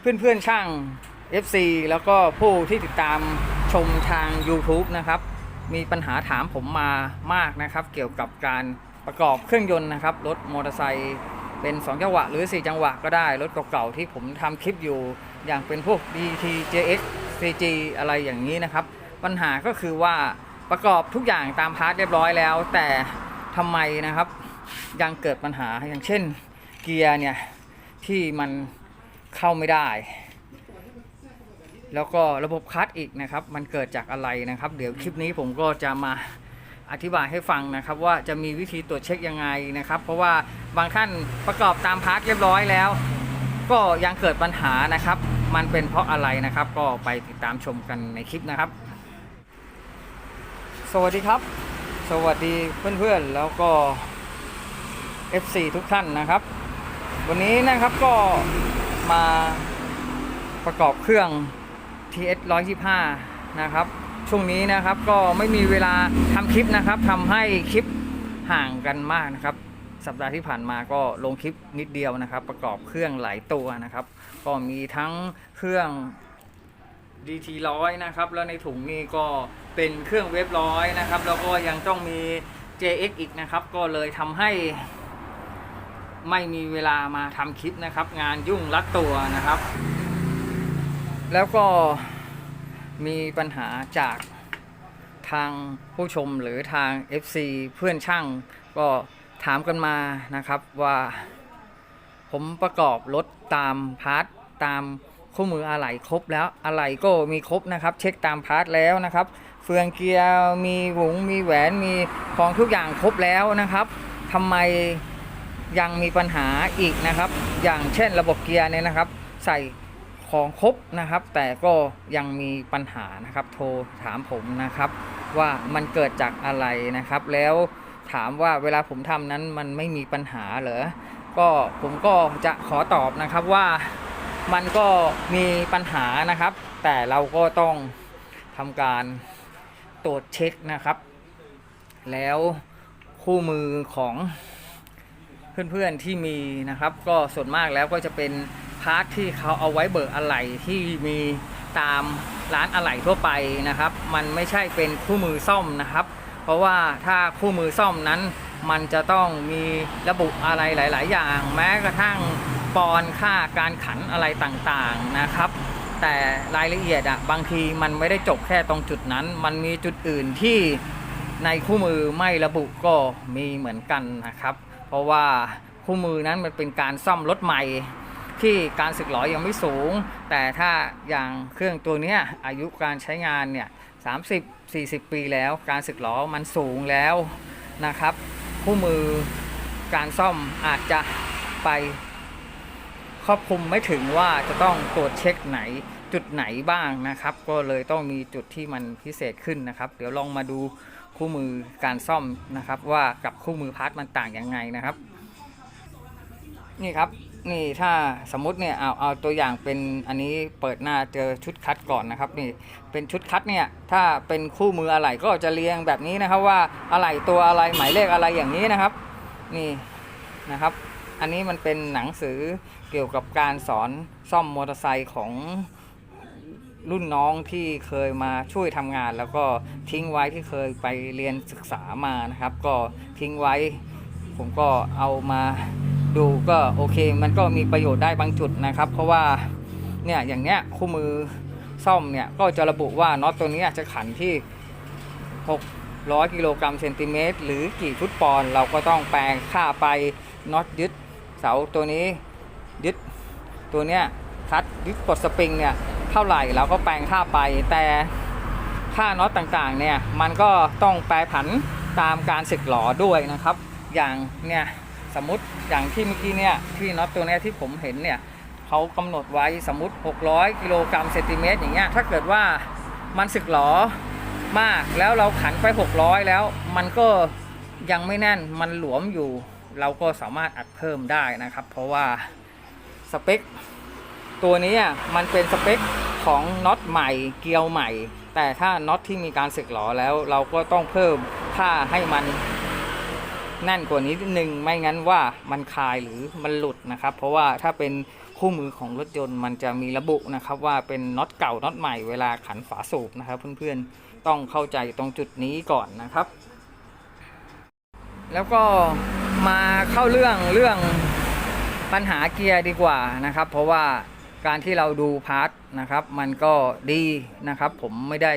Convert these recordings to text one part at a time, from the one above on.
เพื่อนๆช่าง FC แล้วก็ผู้ที่ติดตามชมทาง YouTube นะครับ มีปัญหาถามผมมามากนะครับ เกี่ยวกับการประกอบเครื่องยนต์นะครับ รถมอเตอร์ไซค์เป็น 2 จังหวะ หรือ 4 จังหวะก็ได้ รถเก่าๆที่ผมทำคลิปอยู่ อย่างเป็นพวก DT JX CG อะไรอย่างนี้นะครับ ปัญหาก็คือว่าประกอบทุกอย่างตามพาร์ทเรียบร้อยแล้ว แต่ทำไมนะครับ ยังเกิดปัญหาอย่างเช่นเกียร์เนี่ยที่มัน เข้าไม่ได้ แล้วก็ระบบคลัตช์อีกนะครับ มันเกิดจากอะไรนะครับ เดี๋ยวคลิปนี้ผมก็จะมาอธิบายให้ฟังนะครับ ว่าจะมีวิธีตรวจเช็คยังไงนะครับ เพราะว่าบางท่านประกอบตามพาร์ทเรียบร้อยแล้ว ก็ยังเกิดปัญหานะครับ มันเป็นเพราะอะไรนะครับ ก็ไปติดตามชมกันในคลิปนะครับ สวัสดีครับ สวัสดีเพื่อนๆแล้วก็ FC ทุกท่านนะครับ วันนี้นะครับก็ มาประกอบเครื่อง TS 125นะครับ ช่วงนี้นะครับก็ไม่มีเวลาทำคลิปนะครับทำให้คลิปห่างกันมากนะครับ สัปดาห์ที่ผ่านมาก็ลงคลิปนิดเดียวนะครับ ประกอบเครื่องหลายตัวนะครับ ก็มีทั้งเครื่อง DT ร้อยนะครับ แล้วในถุงนี้ก็เป็นเครื่องเวฟร้อยนะครับ แล้วก็ยังต้องมี JX อีกนะครับ ก็เลยทำให้ ไม่มีเวลามาทำคลิปนะครับ งานยุ่งรัดตัวนะครับ แล้วก็มีปัญหาจากทางผู้ชมหรือทาง FC เพื่อนช่างก็ถามกันมานะครับว่าผมประกอบรถตามพาร์ทตามคู่มืออะไหล่ครบแล้วอะไหล่ก็มีครบนะครับ เช็คตามพาร์ทแล้วนะครับ เฟืองเกียร์มีหวงมีแหวนมีของทุกอย่างครบแล้วนะครับทำไม ยังมีปัญหาอีกนะครับ อย่างเช่นระบบเกียร์เนี่ยนะครับ ใส่ของครบนะครับ แต่ก็ยังมีปัญหานะครับโทรถามผมนะครับ ว่ามันเกิดจากอะไรนะครับ แล้วถามว่าเวลาผมทำนั้นมันไม่มีปัญหาเหรอก็ผมก็จะขอตอบนะครับว่ามันก็มีปัญหานะครับ แต่เราก็ต้องทำการตรวจเช็คนะครับ แล้วคู่มือของ เพื่อนๆที่มีนะครับ ก็ส่วนมากแล้วก็จะเป็นพาร์ทที่เขาเอาไว้เบิกอะไหล่ที่มีตามร้านอะไหล่ทั่วไปนะครับ มันไม่ใช่เป็นคู่มือซ่อมนะครับ เพราะว่าถ้าคู่มือซ่อมนั้น มันจะต้องมีระบุอะไรหลาย ๆ อย่าง แม้กระทั่งปอนค่าการขันอะไรต่างๆนะครับ แต่รายละเอียดอะบางทีมันไม่ได้จบแค่ตรงจุดนั้น มันมีจุดอื่นที่ในคู่มือไม่ระบุก็มีเหมือนกันนะครับ ราะว่าคู่มือนั้นมันเป็นการซ่อมรถใหม่ที่การสึกหรอยังไม่สูง แต่ถ้าอย่างเครื่องตัวนี้อายุการใช้งานเนี่ย30 40 ปีแล้ว การสึกหรอมันสูงแล้วนะครับคู่มือการซ่อมอาจจะไปครอบคลุมไม่ถึงว่าจะต้องตรวจเช็คไหนจุดไหนบ้างนะครับ ก็เลยต้องมีจุดที่มันพิเศษขึ้นนะครับ เดี๋ยวลองมาดู คู่มือการซ่อมนะครับ ว่ากับคู่มือพาร์ทมันต่างยังไงนะครับ นี่ครับนี่ถ้าสมมติเนี่ยเอาเอาตัวอย่างเป็นอันนี้เปิดหน้าเจอชุดคัดก่อนนะครับนี่เป็นชุดคัดเนี่ยถ้าเป็นคู่มืออะไหล่ก็จะเรียงแบบนี้นะครับว่าอะไหล่ตัวอะไรหมายเลขอะไรอย่างนี้นะครับ นี่นะครับ อันนี้มันเป็นหนังสือเกี่ยวกับการสอนซ่อมมอเตอร์ไซค์ของ รุ่นน้องที่เคยมาช่วยทำงาน แล้วก็ทิ้งไว้ที่เคยไปเรียนศึกษามานะครับ ก็ทิ้งไว้ ผมก็เอามาดูก็โอเค มันก็มีประโยชน์ได้บางจุดนะครับ เพราะว่าเนี่ยอย่างเนี้ยคู่มือซ่อมเนี่ยก็จะระบุว่าน็อตตัวนี้จะขันที่ 600 กิโลกรัมเซนติเมตรหรือกี่ฟุตปอนด์เราก็ต้องแปลงค่าไปน็อตยึดเสาตัวนี้ยึดตัวเนี้ยคัดยึดกดสปริงเนี่ย เท่าไหร่เราก็แปลงค่าไป แต่ค่าน็อตต่างๆเนี่ยมันก็ต้องแปรผันตามการสึกหลอด้วยนะครับ อย่างเนี่ยสมมติอย่างที่เมื่อกี้เนี่ยที่น็อตตัวเนี้ยที่ผมเห็นเนี่ยเขากำหนดไว้สมมติ 600กิโลกรัมเซนติเมตรอย่างเงี้ยถ้าเกิดว่ามันสึกหลอมากแล้วเราขันไป 600 แล้วมันก็ยังไม่แน่นมันหลวมอยู่ เราก็สามารถอัดเพิ่มได้นะครับ เพราะว่าสเปค ตัวนี้อะมันเป็นสเปคของน็อตใหม่เกียวใหม่ แต่ถ้าน็อตที่มีการสึกหรอแล้วเราก็ต้องเพิ่มค่าให้มันแน่นกว่านี้นิดนึงไม่งั้นว่ามันคายหรือมันหลุดนะครับ เพราะว่าถ้าเป็นคู่มือของรถยนต์มันจะมีระบุนะครับ ว่าเป็นน็อตเก่าน็อตใหม่เวลาขันฝาสูบนะครับ เพื่อนๆต้องเข้าใจตรงจุดนี้ก่อนนะครับ แล้วก็มาเข้าเรื่องเรื่องปัญหาเกียร์ดีกว่านะครับ เพราะว่า การที่เราดูพาร์ทนะครับ มันก็ดีนะครับ ผมไม่ได้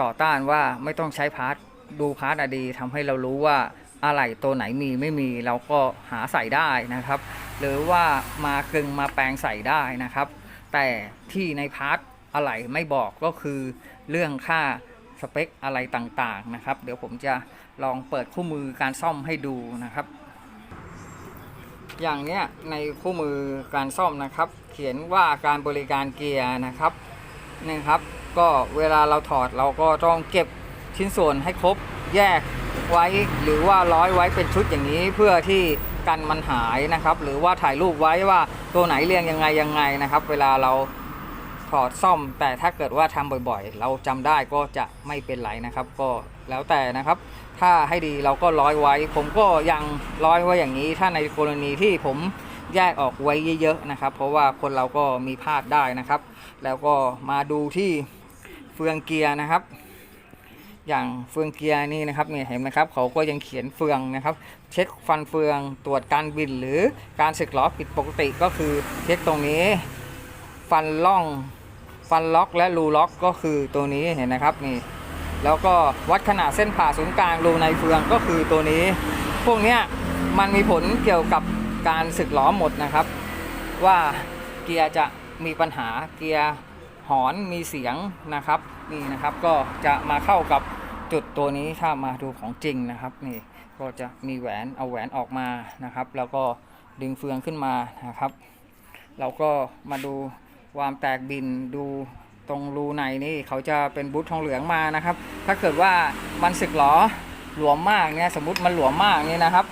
ต่อต้านว่าไม่ต้องใช้พาร์ทดูพาร์ทอะดีทำให้เรารู้ว่าอะไรตัวไหนมีไม่มีเราก็หาใส่ได้นะครับ หรือว่ามากึงมาแปลงใส่ได้นะครับ แต่ที่ในพาร์ทอะไรไม่บอกก็คือเรื่องค่าสเปคอะไรต่างๆนะครับ เดี๋ยวผมจะลองเปิดคู่มือการซ่อมให้ดูนะครับ อย่างเนี้ยในคู่มือการซ่อมนะครับ เขียนว่าการบริการเกียร์นะครับนี่ครับ ก็เวลาเราถอดเราก็ต้องเก็บชิ้นส่วนให้ครบแยกไว้หรือว่าร้อยไว้เป็นชุดอย่างนี้เพื่อที่กันมันหายนะครับ หรือว่าถ่ายรูปไว้ว่าตัวไหนเรียงยังไงยังไงนะครับ เวลาเราถอดซ่อม แต่ถ้าเกิดว่าทำบ่อยๆ เราจำได้ก็จะไม่เป็นไรนะครับ ก็แล้วแต่นะครับ ถ้าให้ดีเราก็ร้อยไว้ ผมก็ยังร้อยไว้อย่างนี้ ถ้าในกรณีที่ผม แยกออกไว้เยอะๆนะครับ เพราะว่าคนเราก็มีพลาดได้นะครับ แล้วก็มาดูที่เฟืองเกียร์นะครับ อย่างเฟืองเกียร์นี่นะครับเนี่ยเห็นไหมครับเขาก็ยังเขียนเฟืองนะครับ เช็คฟันเฟืองตรวจการบินหรือการสึกล้อผิดปกติก็คือเช็คตรงนี้ ฟันล่องฟันล็อกและรูล็อกก็คือตัวนี้เห็นนะครับนี่แล้วก็วัดขนาดเส้นผ่าศูนย์กลางรูในเฟืองก็คือตัวนี้ พวกเนี้ยมันมีผลเกี่ยวกับ การสึกล้อหมดนะครับ ว่าเกียร์จะมีปัญหาเกียร์หอนมีเสียงนะครับนี่นะครับก็จะมาเข้ากับจุดตัวนี้ถ้ามาดูของจริงนะครับนี่ก็จะมีแหวนเอาแหวนออกมานะครับ แล้วก็ดึงเฟืองขึ้นมานะครับ เราก็มาดูความแตกบินดูตรงรูในนี่เขาจะเป็นบูททองเหลืองมานะครับ ถ้าเกิดว่ามันสึกหรอหลวมมากเนี่ยสมมติมันหลวมมากนี่นะครับ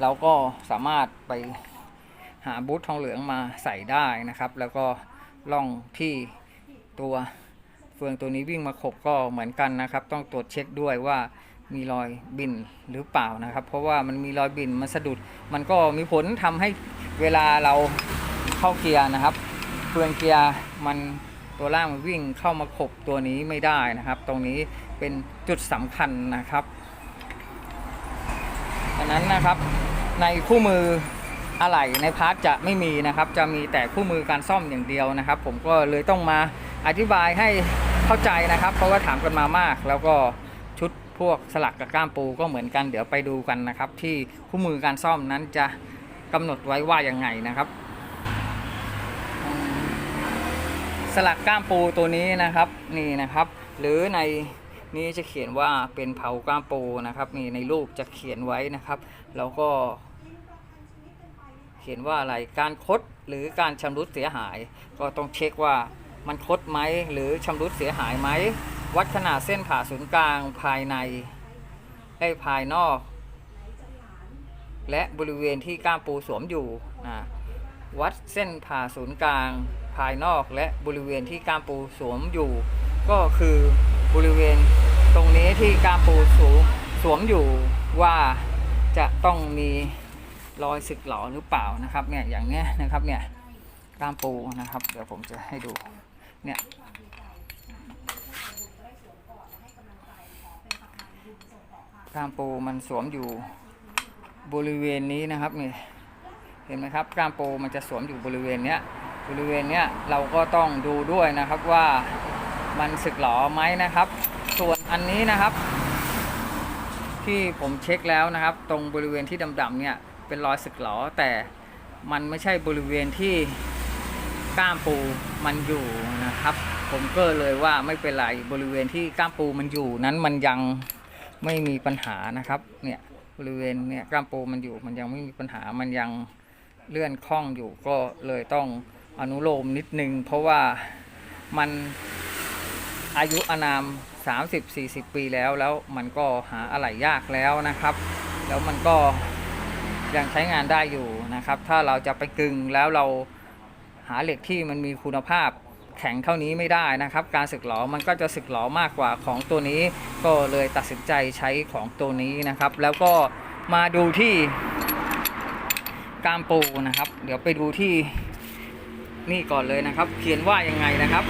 เราก็สามารถไปหาบูททองเหลืองมาใส่ได้นะครับ แล้วก็ล่องที่ตัวเฟืองตัวนี้วิ่งมาขบก็เหมือนกันนะครับ ต้องตรวจเช็คด้วยว่ามีรอยบินหรือเปล่านะครับ เพราะว่ามันมีรอยบินมันสะดุด มันก็มีผลทำให้เวลาเราเข้าเกียร์นะครับเฟืองเกียร์มันตัวล่างมันวิ่งเข้ามาขบตัวนี้ไม่ได้นะครับ ตรงนี้เป็นจุดสำคัญนะครับ นั้นนะครับ ในคู่มืออะไหล่ในพาร์ทจะไม่มีนะครับ จะมีแต่คู่มือการซ่อมอย่างเดียวนะครับ ผมก็เลยต้องมาอธิบายให้เข้าใจนะครับ เพราะว่าถามกันมามาก แล้วก็ชุดพวกสลักกับก้ามปูก็เหมือนกันเดี๋ยวไปดูกันนะครับ ที่คู่มือการซ่อมนั้นจะกำหนดไว้ว่ายังไงนะครับ สลักก้ามปูตัวนี้นะครับนี่นะครับ หรือใน นี้จะเขียนว่าเป็นเผาก้ามปูนะครับนี่ในรูปจะเขียนไว้นะครับ แล้วก็ เขียนว่าอะไรการคดหรือการชำรุดเสียหาย ก็ต้องเช็คว่ามันคดไหมหรือชำรุดเสียหายไหมวัดขนาดเส้นผ่าศูนย์กลางภายในได้ภายนอก และบริเวณที่ก้ามปูสวมอยู่นะวัดเส้นผ่าศูนย์กลางภายนอกและบริเวณที่ก้ามปูสวมอยู่ ก็คือ บริเวณตรงนี้ที่กามปูสูสวมอยู่ว่าจะต้องมีรอยสึกหรอหรือเปล่านะครับเนี่ยอย่างเนี้ยนะครับเนี่ยกามปูนะครับ เดี๋ยวผมจะให้ดูเนี่ยกามปูมันสวมอยู่บริเวณนี้นะครับนี่เห็นไหมครับกามปูมันจะสวมอยู่บริเวณเนี้ยบริเวณเนี้ยเราก็ต้องดูด้วยนะครับว่า มันสึกหรอไหมนะครับ ส่วนอันนี้นะครับ ที่ผมเช็คแล้วนะครับ ตรงบริเวณที่ดำๆเนี่ยเป็นรอยสึกหรอแต่มันไม่ใช่บริเวณที่ก้ามปูมันอยู่นะครับ ผมก็เลยว่าไม่เป็นไรบริเวณที่ก้ามปูมันอยู่ นั้นมันยังไม่มีปัญหานะครับเนี่ยบริเวณเนี่ยก้ามปูมันอยู่มันยังไม่มีปัญหามันยังเลื่อนคล่องอยู่ ก็เลยต้องอนุโลมนิดนึง เพราะว่ามัน อายุอานาม 30-40 ปีแล้วแล้วมันก็หาอะไหล่ยากแล้วนะครับ แล้วมันก็ยังใช้งานได้อยู่นะครับ ถ้าเราจะไปกึงแล้วเราหาเหล็กที่มันมีคุณภาพแข็งเท่านี้ไม่ได้นะครับ การสึกหลอมันก็จะสึกหลอมากกว่าของตัวนี้ ก็เลยตัดสินใจใช้ของตัวนี้นะครับ แล้วก็มาดูที่กามปูนะครับ เดี๋ยวไปดูที่นี่ก่อนเลยนะครับ เขียนว่ายังไงนะครับ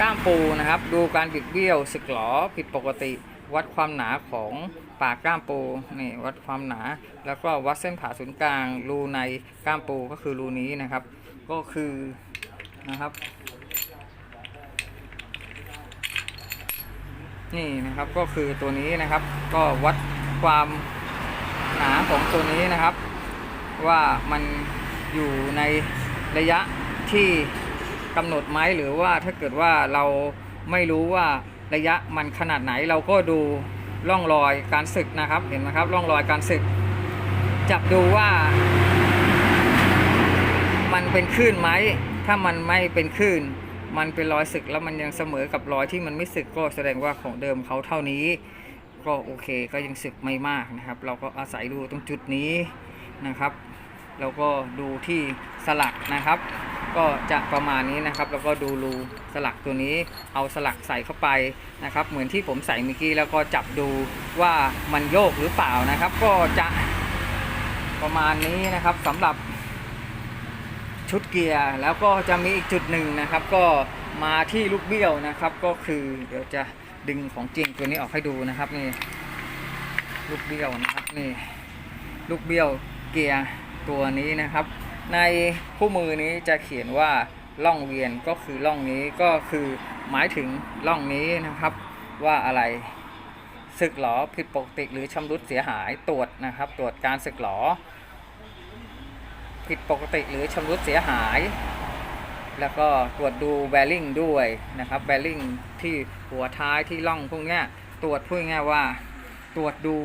ก้ามปูนะครับ ดูการบิดเบี้ยวสึกหรอผิดปกติ วัดความหนาของปากก้ามปูนี่วัดความหนา แล้วก็วัดเส้นผ่าศูนย์กลาง รูในก้ามปูก็คือรูนี้นะครับ ก็คือนะครับ นี่นะครับก็คือตัวนี้นะครับ ก็วัดความหนาของตัวนี้นะครับ ว่ามันอยู่ในระยะที่ กำหนดไหมหรือว่าถ้าเกิดว่าเราไม่รู้ว่าระยะมันขนาดไหนเราก็ดูร่องรอยการสึกนะครับเห็นไหมครับร่องรอยการสึก จับดูว่า มันเป็นคลื่นไหมถ้ามันไม่เป็นคลื่นมันเป็นรอยสึกแล้วมันยังเสมอกับรอยที่มันไม่สึกก็แสดงว่าของเดิมเขาเท่านี้ ก็โอเคก็ยังสึกไม่มากนะครับ เราก็อาศัยดูตรงจุดนี้นะครับ แล้วก็ดูที่สลักนะครับ ก็จะประมาณนี้นะครับ แล้วก็ดูรูสลักตัวนี้เอาสลักใส่เข้าไปนะครับ เหมือนที่ผมใส่เมื่อกี้แล้วก็จับดูว่ามันโยกหรือเปล่านะครับ ก็จะประมาณนี้นะครับสำหรับชุดเกียร์แล้วก็จะมีอีกจุดหนึ่งนะครับ ก็มาที่ลูกเบี้ยวนะครับ ก็คือเดี๋ยวจะดึงของจริงตัวนี้ออกให้ดูนะครับนี่ลูกเบี้ยวนะครับนี่ลูกเบี้ยวเกียร์ตัวนี้นะครับ ในคู่มือนี้จะเขียนว่าล่องเวียนก็คือล่องนี้ก็คือหมายถึงล่องนี้นะครับ ว่าอะไรสึกหรอผิดปกติหรือชำรุดเสียหายตรวจนะครับ ตรวจการสึกหรอผิดปกติหรือชำรุดเสียหาย แล้วก็ตรวจดูแบริ่งด้วยนะครับแบริ่งที่หัวท้ายที่ล่องพวกนี้ตรวจพูดง่ายว่า ตรวจดู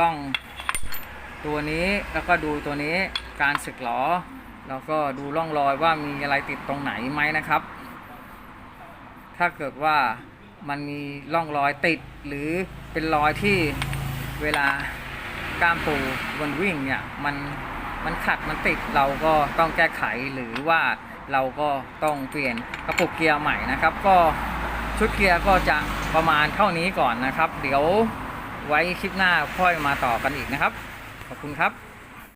ล่องตัวนี้แล้วก็ดูตัวนี้การสึกหรอ แล้วก็ดูร่องรอยว่ามีอะไรติดตรงไหนไหมนะครับ ถ้าเกิดว่ามันมีร่องรอยติดหรือเป็นรอยที่เวลากล้ามปูบนวิ่งเนี่ยมันมันขัดมันติดเราก็ต้องแก้ไขหรือว่าเราก็ต้องเปลี่ยนกระปุกเกียร์ใหม่นะครับ ก็ชุดเกียร์ก็จะประมาณเท่านี้ก่อนนะครับ เดี๋ยวไว้คลิปหน้าค่อยมาต่อกันอีกนะครับ ขอบคุณครับ